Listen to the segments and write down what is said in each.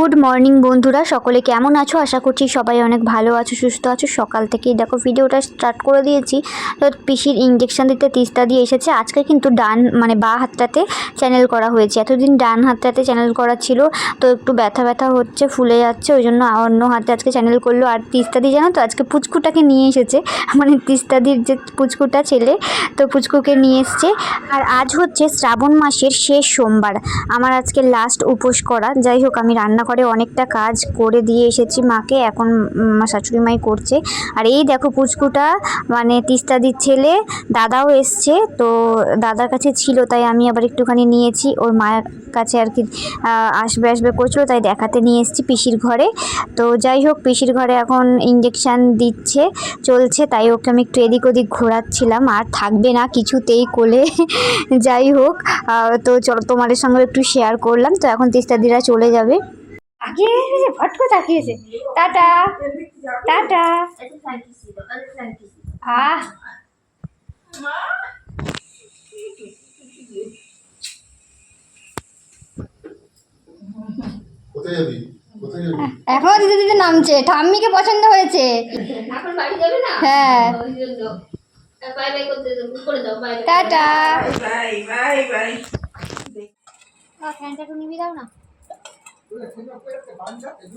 Good morning বন্ধুরা, সকলে কেমন আছো? আশা করছি সবাই অনেক ভালো আছো, সুস্থ আছো। সকাল থেকেই দেখো, ভিডিওটা স্টার্ট করে দিয়েছি। তো পিসির ইঞ্জেকশন দিতে তিস্তা দিয়ে এসেছে। আজকে কিন্তু ডান মানে বা হাতটাতে চ্যানেল করা হয়েছে। এতদিন ডান হাতটাতে চ্যানেল করা ছিল, তো একটু ব্যথা ব্যথা হচ্ছে, ফুলে যাচ্ছে, ওই জন্য অন্য হাতে আজকে চ্যানেল করল। আর তিস্তা দিয়ে জানো তো, আজকে পুচকুটাকে নিয়ে এসেছে। মানে তিস্তাদির যে পুচকুটা ছেলে, তো পুচকুকে নিয়ে এসছে। আর আজ হচ্ছে শ্রাবণ মাসের শেষ সোমবার। আমার আজকে লাস্ট উপোস করা। যাই হোক, আমি রান্নাঘরে অনেকটা কাজ করে দিয়ে এসেছি মাকে, এখন শাশুড়ি মাই করছে। আর এই দেখো পুচকুটা মানে তিস্তাদির ছেলে, দাদাও এসছে, তো দাদার কাছে ছিল, তাই আমি আবার একটুখানি নিয়েছি, ওর মায়ের কাছে আর কি আসবে আসবে করছিল, তাই দেখাতে নিয়ে এসেছি পিসির ঘরে। তো যাই হোক, পিসির ঘরে এখন ইঞ্জেকশান দিচ্ছে, চলছে, তাই ওকে আমি একটু এদিক ওদিক ঘোরাচ্ছিলাম, আর থাকবে না কিছুতেই কোলে, যাই হোক তো চলো তোমাদের সঙ্গে একটু শেয়ার করলাম, তো এখন তিস্তাদিরা চলে যাবে। তাকিয়ে এসেছে ফট করে তাকিয়েছে টাটা টাটা। আহ। কোথায় যাবি? কোথায় যাবি? এখনও দিতে দিতে নামছে। ঠাম্মিকে পছন্দ হয়েছে। এখন বাড়ি যাবে না? হ্যাঁ। ওই বাই বাই করতে করে দাও bye tata. Bye bye bye. ফ্যানটা একটু নিবি দাও না।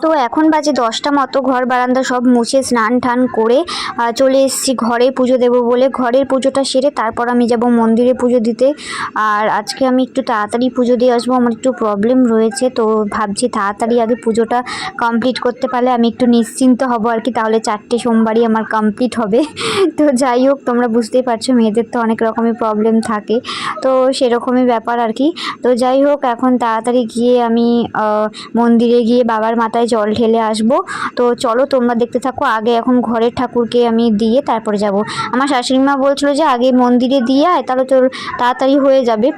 তো এখন বাজে দশটা মতো, ঘর, বারান্দা সব মুছে স্নান টান করে চলে এসেছি ঘরে পুজো দেবো বলে। ঘরের পুজোটা সেরে তারপর আমি যাব মন্দিরে পুজো দিতে। আর আজকে আমি একটু তাড়াতাড়ি পুজো দিয়ে আসব, আমার একটু প্রবলেম রয়েছে। তো ভাবছি তাড়াতাড়ি আগে পুজোটা কমপ্লিট করতে পারলে আমি একটু নিশ্চিন্ত হব আর কি। তাহলে চারটে সোমবারই আমার কমপ্লিট হবে। তো যাই হোক, তোমরা বুঝতেই পারছ, মেয়েদের তো অনেক রকমের প্রবলেম থাকে। তো সেরকমই ব্যাপার আর কি। তো যাই হোক, এখন তাড়াতাড়ি গিয়ে আমি মন্দিরে গিয়ে বাবার মাথায় জল ঢেলে আসব। তো চলো তোমরা দেখতে থাকো, আগে এখন ঘরের ঠাকুরকে আমি দিয়ে তারপরে যাব। আমার শাশুড়ি মা বলছিল যে আগে মন্দিরে দিয়ে আয়, তাহলে তোর তাড়াতাড়ি হয়ে যাবে।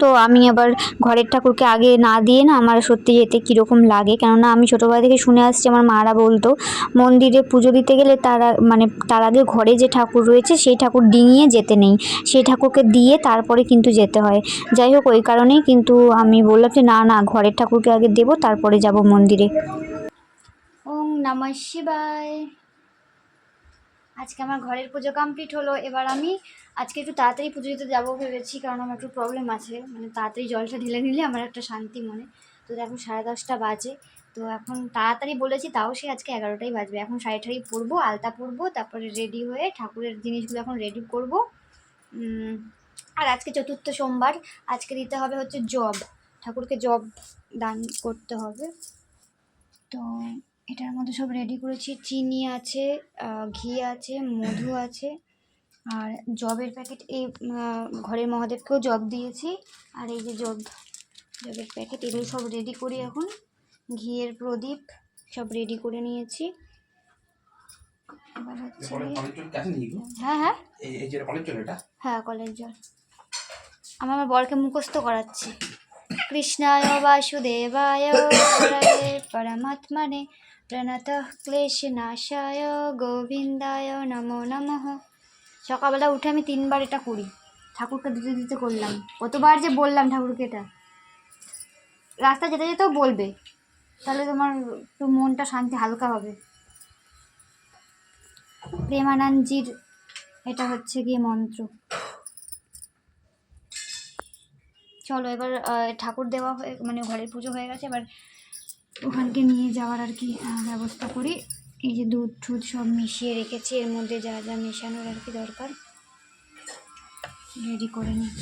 তো আমি আবার ঘরের ঠাকুরকে আগে না দিয়ে না আমার সত্যি যেতে কীরকম লাগে? কেননা আমি ছোটোবেলা থেকে শুনে আসছি আমার মারা বলতো, মন্দিরে পুজো দিতে গেলে তারা মানে তার আগে ঘরে যে ঠাকুর রয়েছে সেই ঠাকুর ডিঙিয়ে যেতে নেই। সেই ঠাকুরকে দিয়ে তারপরে কিন্তু যেতে হয়। যাই হোক, ওই কারণেই কিন্তু আমি বললাম যে না না, ঘরের ঠাকুরকে আগে দেবো, তারপরে যাব মন্দিরে। ওং নমঃ শিবায়। আজকে আমার ঘরের পুজো কমপ্লিট হলো। এবার আমি আজকে একটু তাড়াতাড়ি পুজো দিতে যাব ভেবেছি, কারণ আমার একটু প্রবলেম আছে। মানে তাড়াতাড়ি জলটা ঢেলে নিলে আমার একটা শান্তি মনে। তো দেখো সাড়ে দশটা বাজে। তো এখন তাড়াতাড়ি বলেছি, তাও সে আজকে এগারোটাই বাজবে। এখন শাড়ি ঠাড়ি পরবো, আলতা পরবো, তারপরে রেডি হয়ে ঠাকুরের জিনিসগুলো এখন রেডি করব। আর আজকে চতুর্থ সোমবার। আজকে দিতে হবে হচ্ছে জব। ঠাকুরকে জব দান করতে হবে। তো এটার মধ্যে সব রেডি করেছি। চিনি আছে ঘি আছে মধু আছে। আর জবের প্যাকেট এই ঘরের মহাদেবকেও জব দিয়েছি। আর এই যে জব জবের প্যাকেট এগুলো সব রেডি করি এখন। ঘিয়ের প্রদীপ সব রেডি করে নিয়েছি। এবার হচ্ছে হ্যাঁ হ্যাঁ। হ্যাঁ কলের জল আমি আমার বরকে মুখস্থ করাচ্ছি। কৃষ্ণায় বাসুদেবায় পরমাত্মনে প্রণত ক্লেশ নাশায় গোবিন্দায় নমো নমঃ। সকালবেলা উঠে আমি তিনবার এটা করি। ঠাকুরকে দিতে দিতে করলাম। কতবার যে বললাম ঠাকুরকে এটা। রাস্তা যেতে যেতেও বলবে। তাহলে তোমার একটু মনটা শান্তি হালকা হবে। প্রেমানন্দজির এটা হচ্ছে গিয়ে মন্ত্র। চলো এবার ঠাকুর দেওয়া হয়ে মানে ঘরের পুজো হয়ে গেছে। এবার ওখানকে নিয়ে যাওয়ার আর কি ব্যবস্থা করি। এই যে দুধ টুধ সব মিশিয়ে রেখেছি এর মধ্যে যা যা মেশানোর আর কি দরকার রেডি করে নিই।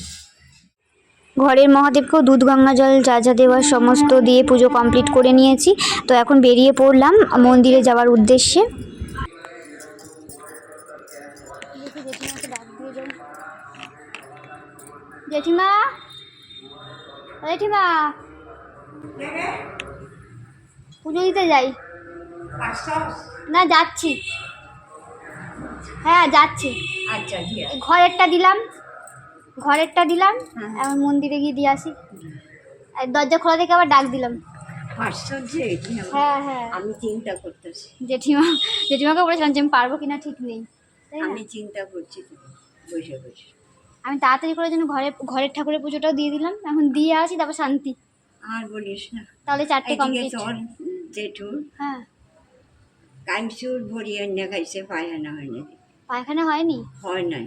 ঘরের মহাদেবকেও দুধ গঙ্গা জল যা যা দেওয়ার সমস্ত দিয়ে পুজো কমপ্লিট করে নিয়েছি। তো এখন বেরিয়ে পড়লাম মন্দিরে যাওয়ার উদ্দেশ্যে। জেঠিমা জেঠিমা। পুজো দিতে যাই। না যাচ্ছি। হ্যাঁ যাচ্ছি। আচ্ছা ঘরেরটা দিলাম। ঘরেরটা দিলাম। এখন মন্দিরে গিয়ে দিয়ে আসি। আর দরজা খোলা থেকে আবার ডাক দিলাম। হ্যাঁ হ্যাঁ। আমি চিন্তা করতেছি। জেঠিমা জেঠিমাকে বলেছিলাম যে আমি পারব কিনা ঠিক নেই। আমি চিন্তা করছি বসে বসে। আমি তাড়াতাড়ি করে জন্য ঘরে ঘরের ঠাকুরের পুজোটাও দিয়ে দিলাম। এখন দিয়ে আসি তারপর শান্তি। আর বলিস না। তাহলে চারটে কমপ্লিট জেঠুর হ্যাঁ। কাঞ্চুর ভরি এনে খাইছে পায়খানা হয়নি। পায়খানা হয়নি? হয় নাই।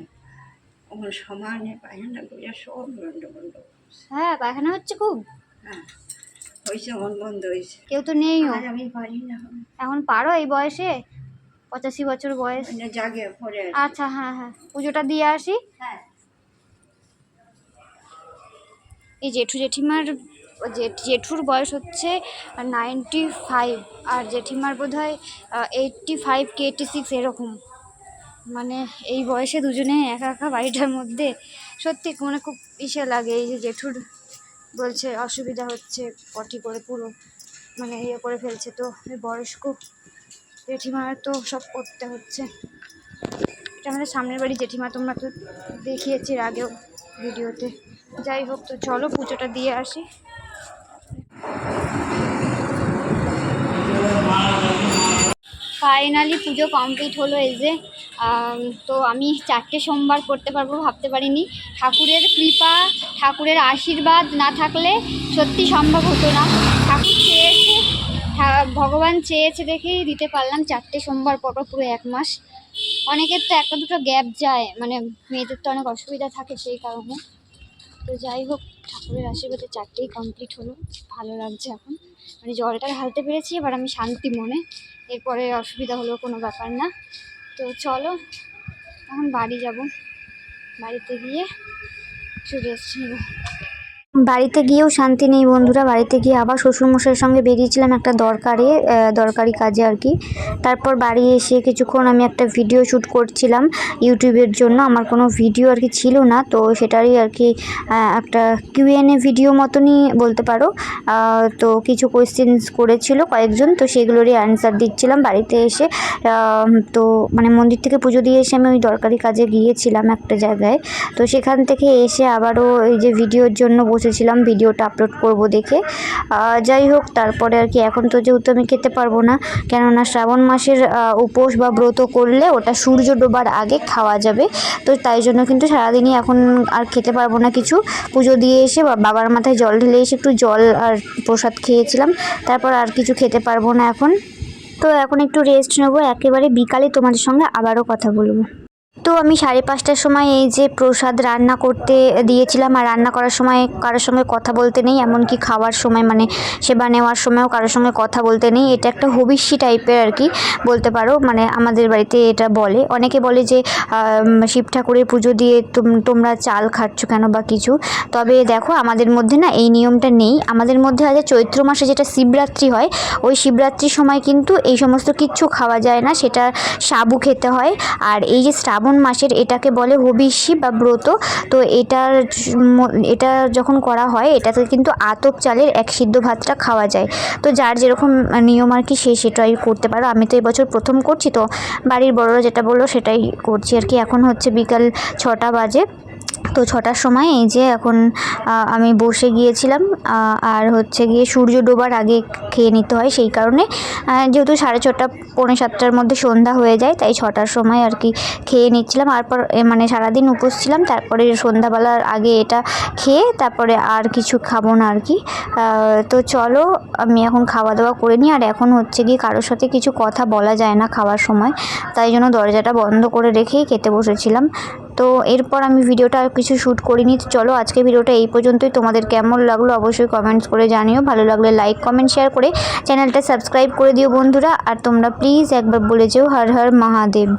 ওখানে সমানে পায়খানা করে সব গন্ডগোল হ্যাঁ পায়খানা হচ্ছে খুব। হ্যাঁ হয়েছে মন বন্ধ হয়েছে কেউ তো আর আমি পারি না। এখন পারো এই বয়সে? পঁচাশি বছর বয়স। জাগে পরে আচ্ছা হ্যাঁ হ্যাঁ পুজোটা দিয়ে আসি। হ্যাঁ। এই জেঠু জেঠিমার জেঠ জেঠুর বয়স হচ্ছে নাইনটি ফাইভ আর জেঠিমার বোধ হয় এইটটি ফাইভ কি এইটটি সিক্স এরকম। মানে এই বয়সে দুজনে একা একা বাড়িটার মধ্যে সত্যি মানে খুব ইসে লাগে এই যে জেঠুর বলছে অসুবিধা হচ্ছে, পটি করে পুরো মানে ইয়ে করে ফেলছে তো বয়স্ক জেঠিমার তো সব করতে হচ্ছে। এটা আমাদের সামনের বাড়ি জেঠিমা, তোমরা তো দেখিয়েছি আগেও ভিডিওতে। যাই হোক, তো চলো পুজোটা দিয়ে আসি। ফাইনালি পুজো কমপ্লিট হলো এই যে। তো আমি চারটে সোমবার করতে পারব ভাবতে পারিনি। ঠাকুরের কৃপা, ঠাকুরের আশীর্বাদ না থাকলে সত্যি সম্ভব হতো না। ঠাকুর চেয়েছে ভগবান চেয়েছে দেখেই দিতে পারলাম চারটে সোমবার পর পুরো এক মাস। অনেকের তো একটা দুটো গ্যাপ যায় মানে মেয়েদের তো অনেক অসুবিধা থাকে সেই কারণে। তো যাই হোক, ঠাকুরের আশীর্বাদে চারটেই কমপ্লিট হলো। ভালো লাগছে এখন। মানে জলটা ঢালতে পেরেছি, এবার আমি শান্তি মনে। এরপরে অসুবিধা হলো কোনো ব্যাপার না। তো চলো, এখন বাড়ি যাব। বাড়িতে গিয়ে চলে নেব বাড়িতে গিয়েও শান্তি নেই বন্ধুরা। বাড়িতে গিয়ে আবার শ্বশুরমশাইয়ের সঙ্গে বেরিয়েছিলাম একটা দরকারে দরকারি কাজে আর কি। তারপর বাড়ি এসে কিছুক্ষণ আমি একটা ভিডিও শ্যুট করছিলাম ইউটিউবের জন্য। আমার কোনো ভিডিও আর কি ছিল না, তো সেটারই আর কি একটা কিউএনএ ভিডিও মতনই বলতে পারো। তো কিছু কোয়েশ্চেন্স করেছিল কয়েকজন, তো সেগুলোরই অ্যান্সার দিচ্ছিলাম বাড়িতে এসে। তো মানে মন্দির থেকে পুজো দিয়ে এসে আমি ওই দরকারি কাজে গিয়েছিলাম একটা জায়গায়। তো সেখান থেকে এসে আবারও এই যে ভিডিওর জন্য বসেছিলাম, ভিডিওটা আপলোড করব দেখে। যাই হোক, তারপরে আর কি, এখন তো যেহেতু আমি খেতে পারব না, কেননা শ্রাবণ মাসের উপোস বা ব্রত করলে ওটা সূর্য ডোবার আগে খাওয়া যাবে। তো তাই জন্য কিন্তু সারাদিনই এখন আর খেতে পারব না কিছু। পুজো দিয়ে এসে বা, বাবার মাথায় জল ঢেলে এসে একটু জল আর প্রসাদ খেয়েছিলাম, তারপর আর কিছু খেতে পারব না এখন। তো এখন একটু রেস্ট নেব, একেবারে বিকালে তোমাদের সঙ্গে আবারও কথা বলব। তো আমি সাড়ে পাঁচটার সময় এই যে প্রসাদ রান্না করতে দিয়েছিলাম আর রান্না করার সময় কারোর সঙ্গে কথা বলতে নেই, এমনকি খাওয়ার সময় মানে সেবা নেওয়ার সময়ও কারোর সঙ্গে কথা বলতে নেই। এটা একটা হবিষ্যি টাইপের আর কি বলতে পারো মানে আমাদের বাড়িতে এটা বলে। অনেকে বলে যে শিব ঠাকুরের পুজো দিয়ে তোম- তোমরা চাল খাচ্ছ কেন বা কিছু। তবে দেখো, আমাদের মধ্যে না এই নিয়মটা নেই। আমাদের মধ্যে আছে চৈত্র মাসে যেটা শিবরাত্রি হয়, ওই শিবরাত্রির সময় কিন্তু এই সমস্ত কিচ্ছু খাওয়া যায় না, সেটা সাবু খেতে হয়। আর এই যে শ্রাবণ মাসের এটাকে বলে হবিষ্যি বা ব্রত। তো এটার এটা যখন করা হয়, এটাতে কিন্তু আতপ চালের এক সিদ্ধ ভাতটা খাওয়া যায়। তো যার যেরকম নিয়ম আর কি, সে সেটাই করতে পারো। আমি তো এবছর প্রথম করছি, তো বাড়ির বড়রা যেটা বলল সেটাই করছি আর কি। এখন হচ্ছে বিকাল ছটা বাজে। তো ছটার সময় এই যে এখন আমি বসে গিয়েছিলাম আর হচ্ছে গিয়ে সূর্য ডোবার আগে খেয়ে নিতে হয় সেই কারণে। যেহেতু সাড়ে ছটা পৌনে সাতটার মধ্যে সন্ধ্যা হয়ে যায় তাই ছটার সময় আর কি খেয়ে নিচ্ছিলাম। তারপর এ, মানে সারাদিন উপোস ছিলাম তারপরে সন্ধ্যাবেলার আগে এটা খেয়ে তারপরে আর কিছু খাব না আর কি। তো চলো আমি এখন খাওয়া দাওয়া করে নিই আর এখন হচ্ছে গিয়ে কারোর সাথে কিছু কথা বলা যায় না খাওয়ার সময় তাই জন্য দরজাটা বন্ধ করে রেখেই খেতে বসেছিলাম। তো এরপর আমি ভিডিওটা আর কিছু শ্যুট করিনি। তো চলো আজকে ভিডিওটা এই পর্যন্তই। তোমাদের কেমন লাগল অবশ্যই কমেন্টস করে জানিও। ভালো লাগলে লাইক কমেন্ট শেয়ার করে চ্যানেলটা সাবস্ক্রাইব করে দিও বন্ধুরা। আর তোমরা প্লিজ একবার বলে যেও, হর হর মহাদেব।